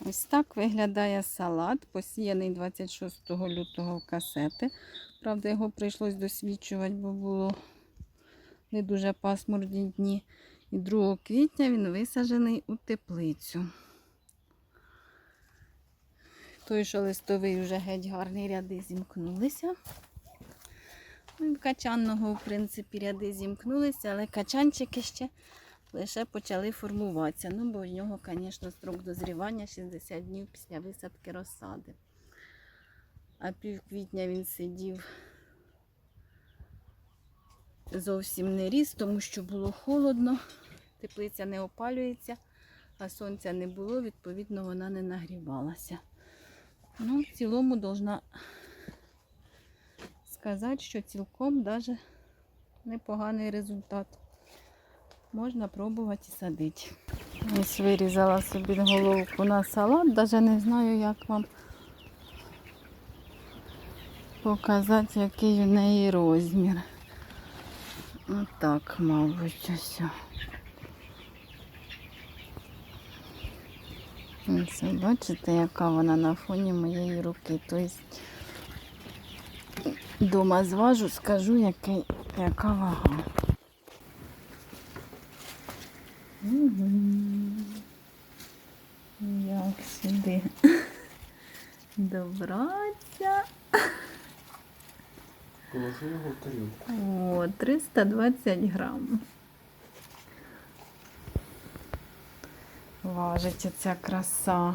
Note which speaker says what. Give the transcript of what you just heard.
Speaker 1: Ось так виглядає салат, посіяний 26 лютого в касети. Правда, його прийшлось досвідчувати, бо було не дуже пасмурні дні. І 2 квітня він висаджений у теплицю. Той, що листовий, вже геть гарні ряди зімкнулися. Ну, качанного, в принципі, ряди зімкнулися, але качанчики ще лише почали формуватися. Ну, бо в нього, звісно, строк дозрівання 60 днів після висадки розсади. А пів квітня він сидів зовсім не ріс, тому що було холодно, теплиця не опалюється, а сонця не було, відповідно, вона не нагрівалася. Ну, в цілому должна сказати, що цілком даже непоганий результат. Можна пробувати садити. Ось вирізала собі головку на салат, навіть не знаю, як вам показати, який у неї розмір. Отак, мабуть, ось. Ось, бачите, яка вона на фоні моєї руки. Тобто Дома зважу, скажу, який, яка вага. Як сюди добратися?
Speaker 2: Положи його в тарілку.
Speaker 1: О, 320 грам. Важить оця краса.